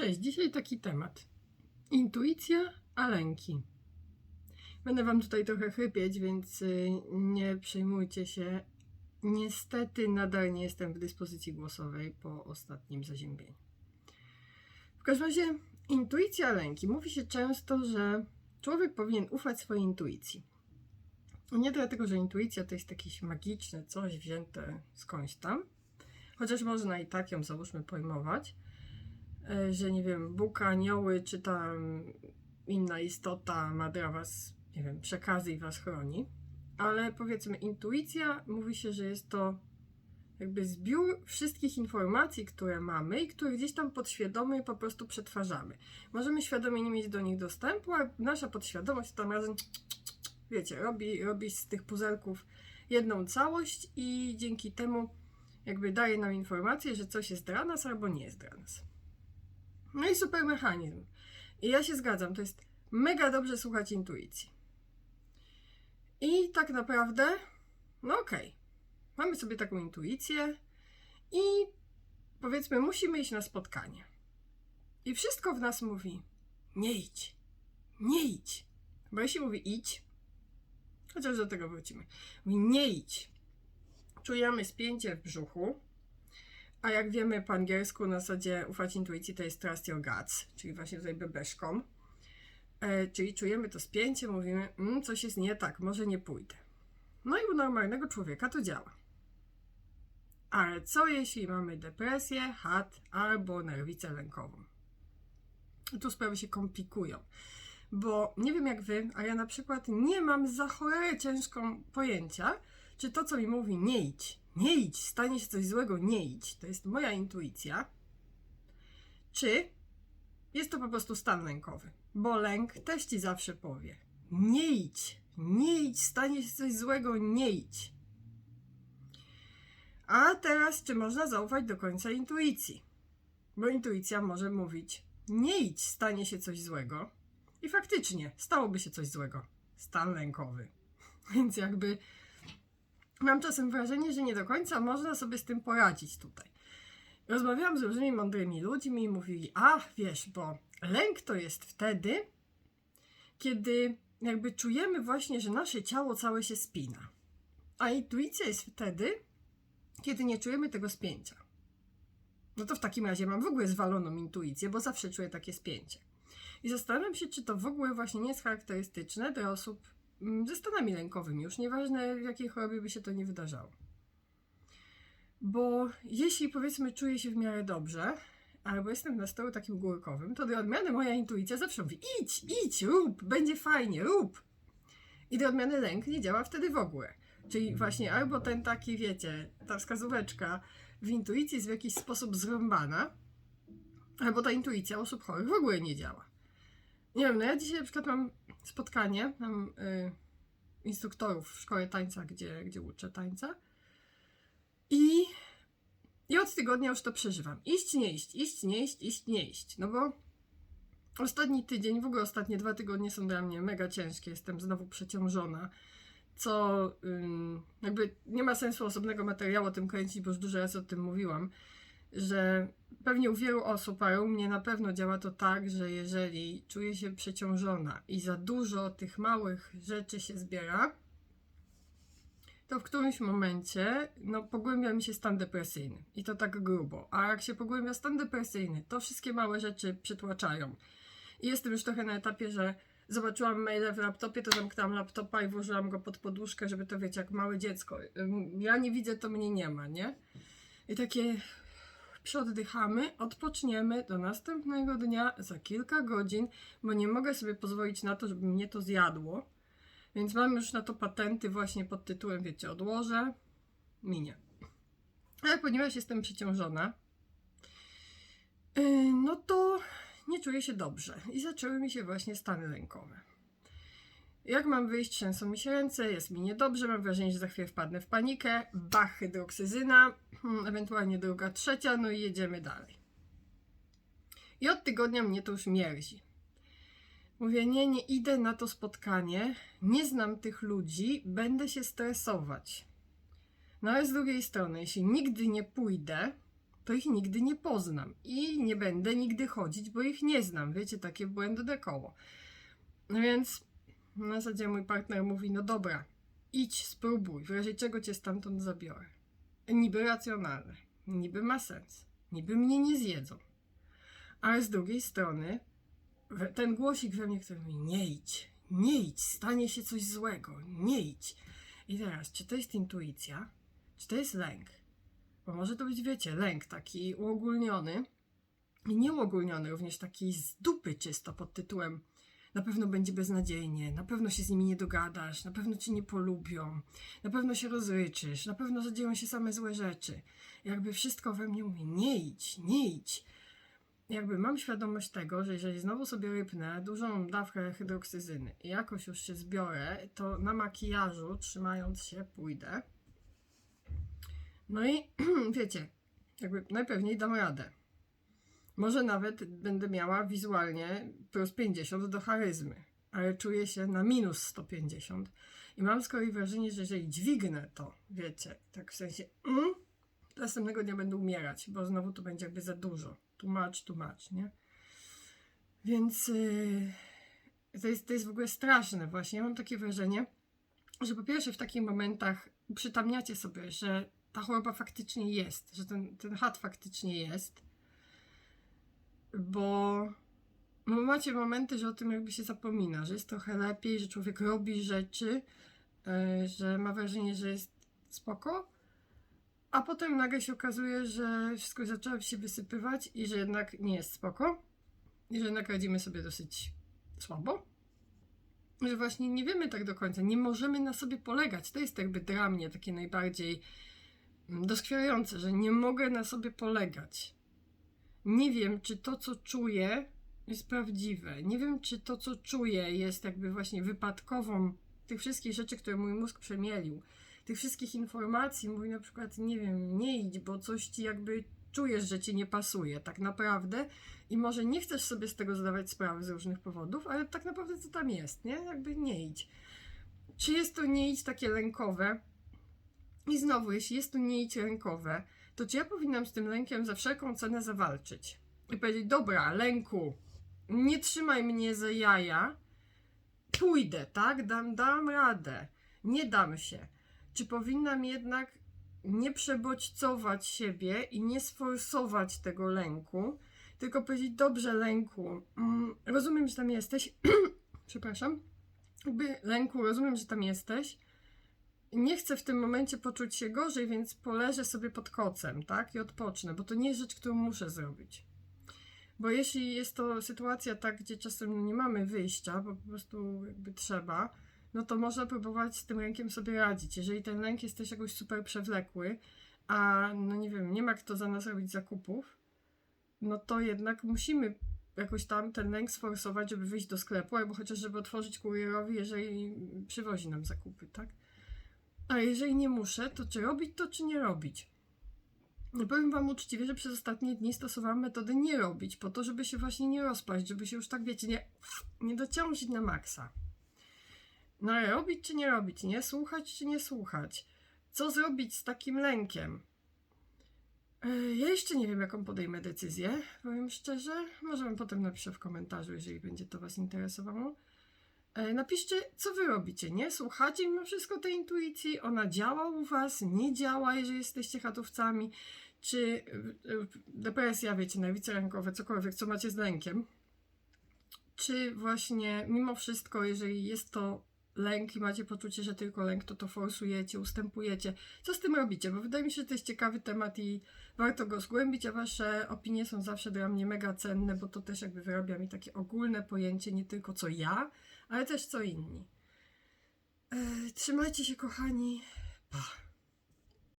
Cześć, dzisiaj taki temat. Intuicja, a lęki. Będę Wam tutaj trochę chrypieć, więc y, nie przejmujcie się. Niestety nadal nie jestem w dyspozycji głosowej po ostatnim zaziębieniu. W każdym razie, intuicja, lęki. Mówi się często, że człowiek powinien ufać swojej intuicji. Nie dlatego, że intuicja to jest jakieś magiczne coś wzięte skądś tam, chociaż można i tak ją załóżmy pojmować że nie wiem, Bóg, anioły, czy tam inna istota ma dla was, nie wiem, przekazy i was chroni. Ale powiedzmy, intuicja mówi się, że jest to jakby zbiór wszystkich informacji, które mamy i które gdzieś tam podświadomie po prostu przetwarzamy. Możemy świadomie nie mieć do nich dostępu, a nasza podświadomość tam razem, wiecie, robi, robi z tych puzelków jedną całość i dzięki temu jakby daje nam informację, że coś jest dla nas albo nie jest dla nas. No i super mechanizm. I ja się zgadzam, to jest mega dobrze słuchać intuicji. I tak naprawdę, no okej, mamy sobie taką intuicję i powiedzmy, musimy iść na spotkanie. I wszystko w nas mówi: nie idź, nie idź. Bo jeśli mówi idź, chociaż do tego wrócimy, mówi nie idź. Czujemy spięcie w brzuchu, a jak wiemy po angielsku na zasadzie ufać intuicji to jest trust your guts, czyli właśnie tutaj bebeszką. E, czyli czujemy to spięcie, mówimy, mm, coś jest nie tak, może nie pójdę. No i u normalnego człowieka to działa. Ale co jeśli mamy depresję, hat albo nerwicę lękową? Tu sprawy się komplikują. Bo nie wiem jak wy, a ja na przykład nie mam za cholerę ciężką pojęcia, czy to, co mi mówi nie idź, nie idź, stanie się coś złego, nie idź, to jest moja intuicja, czy jest to po prostu stan lękowy. Bo lęk też ci zawsze powie: nie idź, nie idź, stanie się coś złego, nie idź. A teraz, czy można zaufać do końca intuicji? Bo intuicja może mówić: nie idź, stanie się coś złego. I faktycznie stałoby się coś złego. Stan lękowy. Więc jakby mam czasem wrażenie, że nie do końca można sobie z tym poradzić tutaj. Rozmawiałam z różnymi mądrymi ludźmi i mówili, a wiesz, bo lęk to jest wtedy, kiedy jakby czujemy właśnie, że nasze ciało całe się spina. A intuicja jest wtedy, kiedy nie czujemy tego spięcia. No to w takim razie mam w ogóle zwaloną intuicję, bo zawsze czuję takie spięcie. I zastanawiam się, czy to w ogóle właśnie nie jest charakterystyczne dla osób ze stanami lękowymi, już nieważne w jakiej chorobie by się to nie wydarzało. Bo jeśli powiedzmy czuję się w miarę dobrze, albo jestem w nastroju takim górkowym, to do odmiany moja intuicja zawsze mówi idź, idź, rób, będzie fajnie, rób. I do odmiany lęk nie działa wtedy w ogóle. Czyli właśnie albo ten taki, wiecie, ta wskazóweczka w intuicji jest w jakiś sposób zrąbana, albo ta intuicja osób chorych w ogóle nie działa. Nie wiem, no ja dzisiaj na przykład mam spotkanie, mam y, instruktorów w szkole tańca, gdzie, gdzie uczę tańca i, i od tygodnia już to przeżywam. Iść, nie iść, iść, nie iść, iść, nie iść. No bo ostatni tydzień, w ogóle ostatnie dwa tygodnie są dla mnie mega ciężkie. Jestem znowu przeciążona, co ym, jakby nie ma sensu osobnego materiału o tym kręcić, bo już dużo razy o tym mówiłam, że pewnie u wielu osób, ale u mnie na pewno działa to tak, że jeżeli czuję się przeciążona i za dużo tych małych rzeczy się zbiera, to w którymś momencie no, pogłębia mi się stan depresyjny. I to tak grubo. A jak się pogłębia stan depresyjny, to wszystkie małe rzeczy przytłaczają. I jestem już trochę na etapie, że zobaczyłam maile w laptopie, to zamknęłam laptopa i włożyłam go pod poduszkę, żeby to wiecie, jak małe dziecko. Ja nie widzę, to mnie nie ma, nie? I takie przeoddychamy, odpoczniemy do następnego dnia za kilka godzin, bo nie mogę sobie pozwolić na to, żeby mnie to zjadło. Więc mam już na to patenty właśnie pod tytułem, wiecie, odłożę, minie. Ale ponieważ jestem przeciążona, yy, no to nie czuję się dobrze i zaczęły mi się właśnie stany lękowe. Jak mam wyjść, trzęsą mi się ręce, jest mi niedobrze, mam wrażenie, że za chwilę wpadnę w panikę, bach, hydroksyzyna, hmm, ewentualnie druga, trzecia, no i jedziemy dalej. I od tygodnia mnie to już mierzi. Mówię, nie, nie idę na to spotkanie, nie znam tych ludzi, będę się stresować. No ale z drugiej strony, jeśli nigdy nie pójdę, to ich nigdy nie poznam i nie będę nigdy chodzić, bo ich nie znam. Wiecie, takie błędy do koło. No więc na zasadzie mój partner mówi, no dobra, idź, spróbuj, w razie czego cię stamtąd zabiorę. Niby racjonalne, niby ma sens, niby mnie nie zjedzą. Ale z drugiej strony ten głosik we mnie, który mówi, nie idź, nie idź, stanie się coś złego, nie idź. I teraz, czy to jest intuicja, czy to jest lęk? Bo może to być, wiecie, lęk taki uogólniony i nieuogólniony, również taki z dupy czysto pod tytułem na pewno będzie beznadziejnie, na pewno się z nimi nie dogadasz, na pewno cię nie polubią, na pewno się rozryczysz, na pewno zadzieją się same złe rzeczy. Jakby wszystko we mnie mówi, nie idź, nie idź. Jakby mam świadomość tego, że jeżeli znowu sobie rypnę dużą dawkę hydroksyzyny i jakoś już się zbiorę, to na makijażu, trzymając się, pójdę. No i wiecie, jakby najpewniej dam radę. Może nawet będę miała wizualnie plus 50 do charyzmy, ale czuję się na minus 150. I mam z kolei wrażenie, że jeżeli dźwignę to, wiecie, tak w sensie, mm, to następnego dnia będę umierać, bo znowu to będzie jakby za dużo. Too much, nie? Więc yy, to, jest, to jest w ogóle straszne właśnie. Ja mam takie wrażenie, że po pierwsze w takich momentach przytamniacie sobie, że ta choroba faktycznie jest, że ten, ten chat faktycznie jest, bo macie momenty, że o tym jakby się zapomina, że jest trochę lepiej, że człowiek robi rzeczy, yy, że ma wrażenie, że jest spoko, a potem nagle się okazuje, że wszystko zaczęło się wysypywać i że jednak nie jest spoko, i że jednak radzimy sobie dosyć słabo. Że właśnie nie wiemy tak do końca, nie możemy na sobie polegać. To jest jakby dla mnie takie najbardziej mm, doskwierające, że nie mogę na sobie polegać. Nie wiem, czy to, co czuję, jest prawdziwe. Nie wiem, czy to, co czuję, jest jakby właśnie wypadkową tych wszystkich rzeczy, które mój mózg przemielił. Tych wszystkich informacji, mówi na przykład, nie wiem, nie idź, bo coś ci jakby czujesz, że ci nie pasuje, tak naprawdę. I może nie chcesz sobie z tego zdawać sprawy z różnych powodów, ale tak naprawdę co tam jest, nie? Jakby nie idź. Czy jest to nie idź takie lękowe? I znowu, jeśli jest to nie idź lękowe, to czy ja powinnam z tym lękiem za wszelką cenę zawalczyć? I powiedzieć, dobra, lęku, nie trzymaj mnie za jaja, pójdę, tak? Dam, dam radę, nie dam się. Czy powinnam jednak nie przebodźcować siebie i nie sforsować tego lęku, tylko powiedzieć, dobrze, lęku, mm, rozumiem, że tam jesteś, przepraszam, jakby lęku, rozumiem, że tam jesteś, nie chcę w tym momencie poczuć się gorzej, więc poleżę sobie pod kocem, tak, i odpocznę, bo to nie jest rzecz, którą muszę zrobić. Bo jeśli jest to sytuacja tak, gdzie czasem nie mamy wyjścia, bo po prostu jakby trzeba, no to można próbować z tym lękiem sobie radzić. Jeżeli ten lęk jest też jakoś super przewlekły, a no nie wiem, nie ma kto za nas robić zakupów, no to jednak musimy jakoś tam ten lęk sforsować, żeby wyjść do sklepu, albo chociaż żeby otworzyć kurierowi, jeżeli przywozi nam zakupy, tak? A jeżeli nie muszę, to czy robić to, czy nie robić? No powiem Wam uczciwie, że przez ostatnie dni stosowałam metodę nie robić, po to, żeby się właśnie nie rozpaść, żeby się już tak, wiecie, nie, nie dociążyć na maksa. No ale robić czy nie robić, nie słuchać czy nie słuchać? Co zrobić z takim lękiem? Ja jeszcze nie wiem, jaką podejmę decyzję, powiem szczerze. Może wam potem napiszę w komentarzu, jeżeli będzie to Was interesowało. E, Napiszcie, co Wy robicie, nie? Słuchacie mimo wszystko tej intuicji? Ona działa u Was? Nie działa, jeżeli jesteście chatowcami? Czy e, e, depresja, wiecie, nerwice rękowe, cokolwiek, co macie z lękiem? Czy właśnie mimo wszystko, jeżeli jest to lęk i macie poczucie, że tylko lęk, to to forsujecie, ustępujecie. Co z tym robicie? Bo wydaje mi się, że to jest ciekawy temat i warto go zgłębić, a wasze opinie są zawsze dla mnie mega cenne, bo to też jakby wyrabia mi takie ogólne pojęcie, nie tylko co ja, ale też co inni. E, trzymajcie się, kochani. Pa.